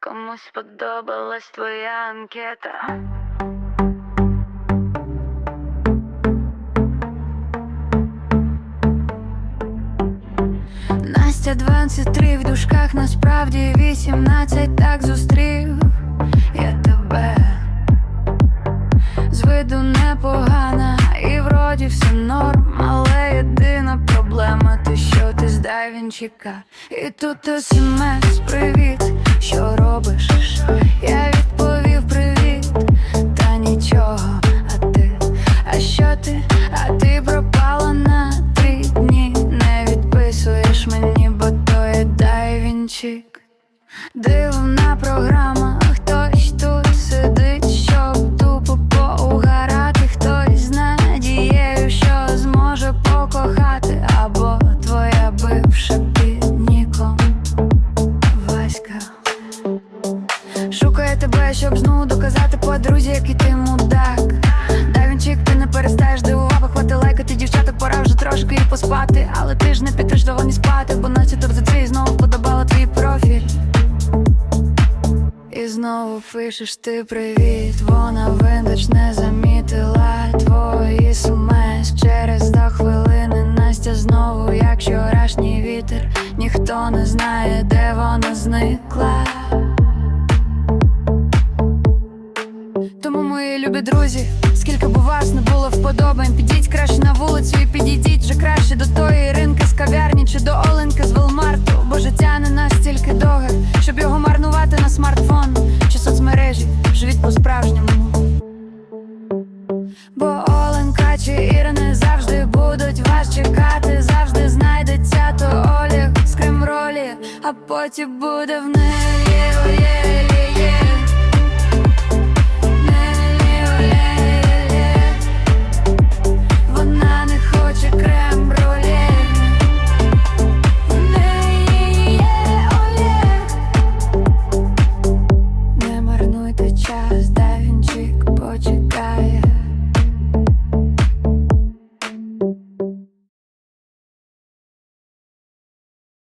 Комусь сподобалась твоя анкета. Настя 23 в дужках, насправді 18 так зустрів я тебе з виду непогана, і вроді все норм, але єдина проблема, ти що ти з Дайвінчика І тут смс, привіт, що робиш? Я відповів привіт, та нічого, а ти, а що ти? А ти пропала на три дні, не відписуєш мені, бо то є Дайвінчик. Дивна програма, доказати подрузі, який ти мудак. Дай він чик, ти не перестаєш дивувати, хвати лайкати дівчаток, пора вже трошки і поспати. Але ти ж не підеш довго спати, бо Настя тут за це і знову вподобала твій профіль. І знову пишеш ти привіт, вона виндач не замітила твої смс через до хвилини Настя знову, як вчорашній вітер, ніхто не знає, де вона зникла. Любі друзі, скільки б у вас не було вподобань, підіть краще на вулицю і підійдіть вже краще до тої ринки з кав'ярні чи до Оленки з Велмарту, бо життя не настільки довге, щоб його марнувати на смартфон чи соцмережі, живіть по-справжньому. Бо Оленка чи Іра не завжди будуть вас чекати, завжди знайдеться то Олег з Кремролі, а потім буде в неї.